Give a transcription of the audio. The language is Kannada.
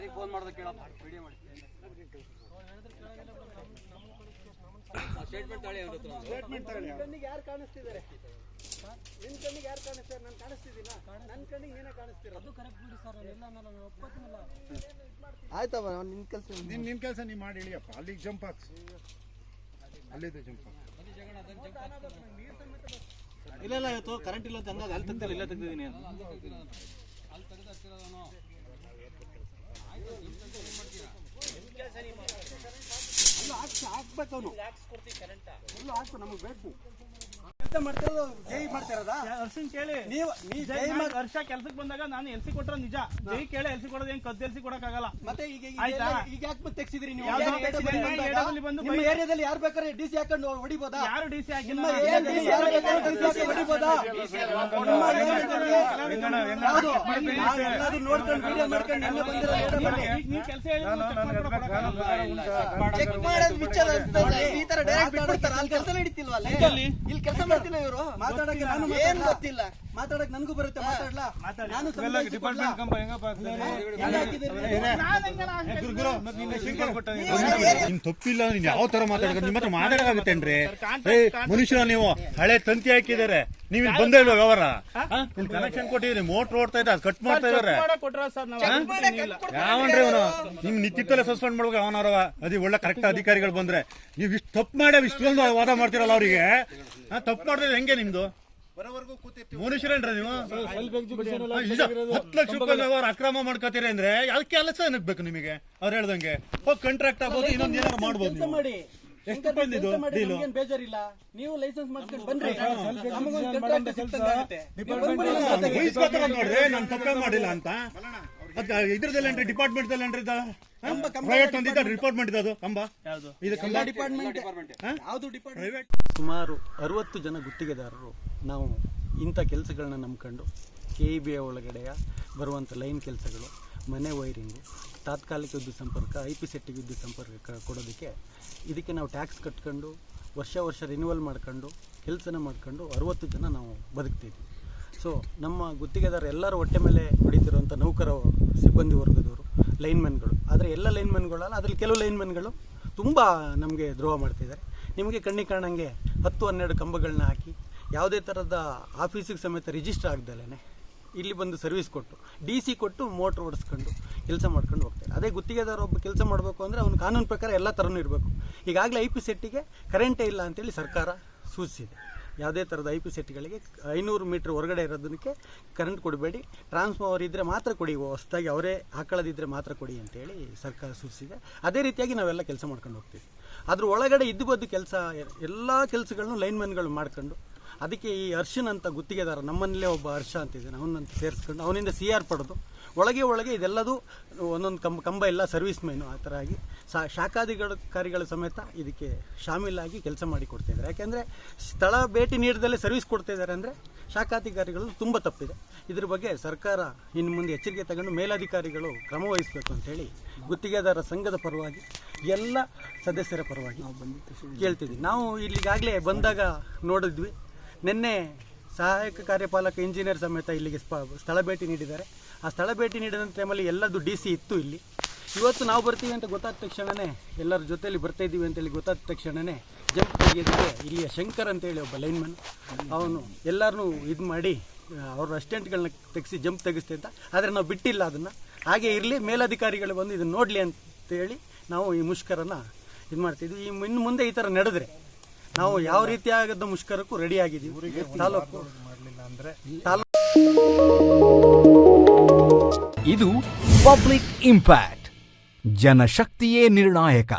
ಯಾರಿಗೆ ಫೋನ್ ಮಾಡೋದು ಕೇಳಪ್ಪ ವಿಡಿಯೋ ಮಾಡಿ ಸ್ಟೇಟ್ಮೆಂಟ್ ತಗೊಳ್ಳಿ ಅವ್ರ ಹತ್ರ ಸ್ಟೇಟ್ಮೆಂಟ್ ತಗೊಳ್ಳಿ ಕಣ್ಣಿಗೆ ಯಾರು ಕಾಣಿಸ್ತಿದ್ದಾರೆ ನಿನ್ ಕಣ್ಣಿಗೆ ಯಾರು ಕಾಣಿಸ್ತಾರೆ ನಾನು ಕಾಣಿಸ್ತಿದ್ದೀನ ನನ್ನ ಕಣ್ಣಿಗೆ ನೀನೇ ಕಾಣಿಸ್ತೀರ ಅದು ಕರೆಕ್ಟ್ ಬಿಡಿ ಸರ್ ಎಲ್ಲ ನಾನು ಒಪ್ಪತ್ತಿಲ್ಲ ಆಯ್ತವ ನಿನ್ ಕೆಲಸ ನಿನ್ ನಿನ್ ಕೆಲಸ ನೀ ಮಾಡಿ ಇಳಿಯಪ್ಪ ಅಲ್ಲಿಗೆ ಜಂಪ್ ಹಾಕ್ಸ್ ಅಲ್ಲಿದೆ ಜಂಪ್ ಹಾಕ್ಸ್ ಇಲ್ಲ ಇಲ್ಲ ಇವತ್ತು ಕರೆಂಟ್ ಇಲ್ಲ ಅಂತ ಹಂಗಾಗಿ ಅಲ್ಲಿ ತೆಗ್ದಿಲ್ಲ ಇಲ್ಲ ತೆಗ್ದಿದ್ದೀನಿ ಅಂತ ಅಲ್ಲಿ ತೆಗೆದು ಹತ್ತಿರೋದವನು ಅಲ್ಲೂ ಹಾಕ್ಸಿ ಹಾಕ್ಬೇಕು ಅವನು. ಅಲ್ಲೂ ಹಾಕ್ಬೇಕು ನಮಗೆ ಬೇಕು. ಹರ್ಷ ಕೆಲ್ಸಕ್ಕೆ ಬಂದಾಗ ನಾನು ಎಲ್ಸಿ ಕೊಟ್ರ ನಿಜ. ಜೈ ಕೇಳಿ ಎಲ್ಸಿ ಕೊಡೋದು ಏನ್ ಕದ್ದು ಎಲ್ಸಿ ಕೊಡಕ್ಕಾಗಲ್ಲ. ಮತ್ತೆ ಈಗ ಈಗ ಯಾಕೆ ತೆಗ್ಸಿದ್ರಿ ನೀವು? ಬಂದು ನಿಮ್ಮ ಏರಿಯಾದಲ್ಲಿ ಯಾರು ಬೇಕಾದ್ರೆ ಡಿಸಿ ಹಾಕೊಂಡು ಹೊಡಿಬೋದಾ? ಯಾರು ಡಿಸಿ ಹಾಕಿ ನೋಡ್ಕೊಂಡು ವಿಡಿಯೋ ಮಾಡ್ಕೊಂಡು ಎಲ್ಲ ಬಂದಿರೋ ನೀನ್ ಕೆಲಸ ಚೆಕ್ ಮಾಡೋದು ವಿಚಾರ ಈ ತರ ಡೈರೆಕ್ಟ್ ಬಿಟ್ಬಿಡ್ತಾರೆ. ಅಲ್ಲಿ ಕೆಲಸ ನಡೀತಿಲ್ವಾ ಇಲ್ಲಿ ಕೆಲಸ ಮಾತಾಡಕ್ಕೆ ನಾನು ಏನ್. ಗೊತ್ತಿಲ್ಲ. ಮಾತಾಡಕ್ ನನಗೂ ಬರುತ್ತೆ ಮಾತಾಡ್ಲಾ? ನಾನು ಡಿಪಾರ್ಟ್ಮೆಂಟ್ ನಿಮ್ ತಪ್ಪಿಲ್ಲ ನೀನ್ ಯಾವ ತರ ಮಾತಾಡೋದು ನಿಮ್ಮ ಹತ್ರ ಮಾತಾಡೋದಾಗುತ್ತೇನ್ರಿ ಏ ಮನುಷ್ಯರ ನೀವು ಹಳೆ ತಂತಿ ಹಾಕಿದ್ದಾರೆ. ನೀವು ಇಲ್ಲಿ ಬಂದೇ ಇಲ್ವಾ ವ್ಯವಹಾರ? ಇಲ್ಲಿ ಕನೆಕ್ಷನ್ ಕೊಟ್ಟಿದ್ರಿ ಮೋಟ್ರ್ ಓಡ್ತಾ ಇದೆ ಅದು ಕಟ್ ಮಾಡ್ತಾ ಇದಾರೆ. ಕೊಟ್ರ ಸರ್ ನಾವು? ಯಾವನ್ರಿ ಅವನು? ನಿಮ್ ನಿತ್ತಿತ್ತಲ್ಲೇ ಸಸ್ಪೆಂಡ್ ಮಾಡ್ಬೇಕು ಅವನವ್ರವ ಅದಿ ಒಳ್ಳೆ ಕರೆಕ್ಟ್ ಅಧಿಕಾರಿಗಳು ಬಂದ್ರೆ. ನೀವು ಇಷ್ಟು ತಪ್ಪು ಮಾಡಿ ಇಷ್ಟೊಂದು ವಾದ ಮಾಡ್ತಿರಲ್ಲ ಅವರಿಗೆ. ತಪ್ಪು ಮಾಡಿದ್ರೆ ಹೆಂಗೆ ನಿಮ್ದು? ಮನುಷ್ಯರೇನ್ರ ನೀವು. ಹತ್ತು ಲಕ್ಷ ರೂಪಾಯಿ ವ್ಯವಹಾರ ಅಕ್ರಮ ಮಾಡ್ಕೋತೀರಿ ಅಂದ್ರೆ ಅದಕ್ಕೆ ಕೆಲಸ ಏನಕ್ಕೆ ಬೇಕು ನಿಮಗೆ? ಅವ್ರು ಹೇಳ್ದಂಗೆ. ಹೋಗಿ ಕಾಂಟ್ರಾಕ್ಟ್ ಆಗ್ಬೋದು ಇನ್ನೊಂದು ಏನಾದ್ರು ಮಾಡ್ಬೋದು ಎಷ್ಟು ರೂಪಾಯಿ ಇದು ಡೀಲು? ಬೇಜಾರಿಲ್ಲ? ನೀವು ಲೈಸೆನ್ಸ್ ಮಾಡ್ಕೊಂಡು ಬನ್ರಿ ನಮಗೊಂದು. ನೋಡ್ರಿ. ನಾನು ತಪ್ಪೇ ಮಾಡಿಲ್ಲ ಅಂತ? ಇದ್ರದಲ್ಲೇನ್ರಿ ಡಿಪಾರ್ಟ್ಮೆಂಟ್ ಅಲ್ಲೇನ್ರಿ ಪ್ರೈವೇಟ್ ಒಂದಿದ್ದ ಡಿಪಾರ್ಟ್ಮೆಂಟ್ ಇದು ಕಂಬ? ಯಾವ್ದು? ಇದು ಕಂಬ? ಎಲ್ಲ ಡಿಪಾರ್ಟ್ಮೆಂಟ್ ಯಾವುದು ಡಿಪಾರ್ಟ್ಮೆಂಟ್ ಪ್ರೈವೇಟ್ ಸುಮಾರು ಅರವತ್ತು ಜನ ಗುತ್ತಿಗೆದಾರರು ನಾವು ಇಂಥ ಕೆಲಸಗಳನ್ನ ನಂಬ್ಕೊಂಡು ಕೆ ಇ ಬಿ ಒಳಗಡೆಯ ಬರುವಂಥ ಲೈನ್ ಕೆಲಸಗಳು ಮನೆ ವೈರಿಂಗು ತಾತ್ಕಾಲಿಕ ವಿದ್ಯುತ್ ಸಂಪರ್ಕ, ಐ ಪಿ ಸೆಟ್ಟಿಗೆ ವಿದ್ಯುತ್ ಸಂಪರ್ಕ ಕೊಡೋದಕ್ಕೆ ಇದಕ್ಕೆ ನಾವು ಟ್ಯಾಕ್ಸ್ ಕಟ್ಕೊಂಡು, ವರ್ಷ ವರ್ಷ ರಿನ್ಯೂವಲ್ ಮಾಡ್ಕೊಂಡು, ಕೆಲಸನ ಮಾಡ್ಕೊಂಡು ಅರವತ್ತು ಜನ ನಾವು ಬದುಕ್ತಿದ್ವಿ. ಸೊ ನಮ್ಮ ಗುತ್ತಿಗೆದಾರ ಎಲ್ಲರ ಹೊಟ್ಟೆ ಮೇಲೆ ಹೊಡಿತಿರುವಂಥ ನೌಕರ ಸಿಬ್ಬಂದಿ ವರ್ಗದವರು ಲೈನ್ಮನ್ಗಳು ಆದರೆ ಎಲ್ಲ ಲೈನ್ಮನ್ಗಳಲ್ಲ ಅದರಲ್ಲಿ ಕೆಲವು ಲೈನ್ಮನ್ಗಳು ತುಂಬ ನಮಗೆ ದ್ರೋಹ ಮಾಡ್ತಿದ್ದಾರೆ. ನಿಮಗೆ ಕಣ್ಣಿಗೆ ಕಾಣಂಗೆ ಹತ್ತು ಹನ್ನೆರಡು ಕಂಬಗಳನ್ನ ಹಾಕಿ, ಯಾವುದೇ ಥರದ ಆಫೀಸಿಗೆ ಸಮೇತ ರಿಜಿಸ್ಟರ್ ಆಗ್ದಲೇ ಇಲ್ಲಿ ಬಂದು ಸರ್ವಿಸ್ ಕೊಟ್ಟು ಡಿ ಸಿ ಕೊಟ್ಟು ಮೋಟ್ರ್ ಓಡಿಸ್ಕೊಂಡು ಕೆಲಸ ಮಾಡ್ಕೊಂಡು ಹೋಗ್ತಾರೆ ಅದೇ ಗುತ್ತಿಗೆದಾರ ಒಬ್ಬ ಕೆಲಸ ಮಾಡಬೇಕು ಅಂದರೆ ಅವ್ನು ಕಾನೂನು ಪ್ರಕಾರ ಎಲ್ಲ ಥರನೂ ಇರಬೇಕು. ಈಗಾಗಲೇ ಐ ಪಿ ಸೆಟ್ಟಿಗೆ ಕರೆಂಟೇ ಇಲ್ಲ ಅಂತೇಳಿ ಸರ್ಕಾರ ಸೂಚಿಸಿದೆ. ಯಾವುದೇ ಥರದ ಐ ಪಿ ಸೆಟ್ಗಳಿಗೆ ಐನೂರು ಮೀಟ್ರ್ ಹೊರಗಡೆ ಇರೋದಕ್ಕೆ ಕರೆಂಟ್ ಕೊಡಬೇಡಿ. ಟ್ರಾನ್ಸ್ಫಾರ್ಮರ್ ಇದ್ದರೆ ಮಾತ್ರ ಕೊಡಿ, ಹೊಸದಾಗಿ ಅವರೇ ಹಾಕೊಳ್ಳೋದಿದ್ದರೆ ಮಾತ್ರ ಕೊಡಿ ಅಂತೇಳಿ ಸರ್ಕಾರ ಸೂಚಿಸಿದೆ. ಅದೇ ರೀತಿಯಾಗಿ ನಾವೆಲ್ಲ ಕೆಲಸ ಮಾಡ್ಕೊಂಡು ಹೋಗ್ತೀವಿ. ಅದ್ರ ಒಳಗಡೆ ಇದ್ದು ಬದ್ದು ಕೆಲಸ, ಎಲ್ಲ ಕೆಲಸಗಳನ್ನು ಲೈನ್ಮನ್ಗಳು ಮಾಡ್ಕೊಂಡು ಅದಕ್ಕೆ ಈ ಅರ್ಷನ್ ಅಂತ ಗುತ್ತಿಗೆದಾರ ನಮ್ಮಲ್ಲೇ ಒಬ್ಬ ಹರ್ಷ ಅಂತಿದ್ದಾನೆ ಅವನಂತ ಸೇರಿಸ್ಕೊಂಡು ಅವನಿಂದ ಸಿ ಆರ್ ಪಡೆದು ಒಳಗೆ ಒಳಗೆ ಇದೆಲ್ಲದೂ ಒಂದೊಂದು ಕಂಬ ಕಂಬ ಎಲ್ಲ ಸರ್ವಿಸ್ ಮೆನು ಆ ಥರ ಆಗಿ ಸಾ ಶಾಖಾಧಿಕಾರಿಗಳ ಸಮೇತ ಇದಕ್ಕೆ ಶಾಮೀಲಾಗಿ ಕೆಲಸ ಮಾಡಿ ಕೊಡ್ತಾ ಇದ್ದಾರೆ. ಯಾಕೆಂದರೆ ಸ್ಥಳ ಭೇಟಿ ನೀಡದಲ್ಲೇ ಸರ್ವಿಸ್ ಕೊಡ್ತಾಯಿದ್ದಾರೆ ಅಂದರೆ ಶಾಖಾಧಿಕಾರಿಗಳು ತುಂಬ ತಪ್ಪಿದೆ. ಇದ್ರ ಬಗ್ಗೆ ಸರ್ಕಾರ ಇನ್ನು ಮುಂದೆ ಎಚ್ಚರಿಕೆ ತಗೊಂಡು ಮೇಲಾಧಿಕಾರಿಗಳು ಕ್ರಮ ವಹಿಸಬೇಕು ಅಂತೇಳಿ ಗುತ್ತಿಗೆದಾರ ಸಂಘದ ಪರವಾಗಿ ಎಲ್ಲ ಸದಸ್ಯರ ಪರವಾಗಿ ಕೇಳ್ತಿದ್ವಿ ನಾವು ಇಲ್ಲಿಗಾಗಲೇ ಬಂದಾಗ ನೋಡಿದ್ವಿ. ನಿನ್ನೆ ಸಹಾಯಕ ಕಾರ್ಯಪಾಲಕ ಇಂಜಿನಿಯರ್ ಸಮೇತ ಇಲ್ಲಿಗೆ ಸ್ಥಳ ಭೇಟಿ ನೀಡಿದ್ದಾರೆ. ಆ ಸ್ಥಳ ಭೇಟಿ ನೀಡಿದ ಟೈಮಲ್ಲಿ ಎಲ್ಲದು ಡಿ ಸಿ ಇತ್ತು ಇಲ್ಲಿ. ಇವತ್ತು ನಾವು ಬರ್ತೀವಿ ಅಂತ ಗೊತ್ತಾದ ತಕ್ಷಣವೇ ಎಲ್ಲರ ಜೊತೆಯಲ್ಲಿ ಬರ್ತಾ ಇದ್ದೀವಿ ಅಂತೇಳಿ ಗೊತ್ತಾದ ತಕ್ಷಣವೇ ಜಂಪ್ ತೆಗೆಯೋದಕ್ಕೆ ಇಲ್ಲಿಯ ಶಂಕರ್ ಅಂತೇಳಿ ಒಬ್ಬ ಲೈನ್ಮನ್ ಅವನು ಎಲ್ಲರನ್ನೂ ಇದು ಮಾಡಿ ಅವ್ರ ಅಸ್ಟೆಂಟ್ಗಳನ್ನ ತೆಗೆಸಿ ಜಂಪ್ ತೆಗಿಸ್ತಿದ್ದ ಆದರೆ ನಾವು ಬಿಟ್ಟಿಲ್ಲ ಅದನ್ನು. ಹಾಗೆ ಇರಲಿ, ಮೇಲಧಿಕಾರಿಗಳು ಬಂದು ಇದನ್ನು ನೋಡಲಿ ಅಂತೇಳಿ ನಾವು ಈ ಮುಷ್ಕರನ್ನು ಇದು ಮಾಡ್ತಿದ್ವಿ. ಈ ಇನ್ನು ಮುಂದೆ ಈ ಥರ ನಡೆದ್ರೆ ನಾವು ಯಾವ ರೀತಿಯಾಗದ ಮುಷ್ಕರಕ್ಕೂ ರೆಡಿ ಆಗಿದ್ದೀವಿ. ತಾಲೂಕು. ತಾಲೂಕು ಇದು ಪಬ್ಲಿಕ್ ಇಂಪ್ಯಾಕ್ಟ್ ಜನಶಕ್ತಿಯೇ ನಿರ್ಣಾಯಕ.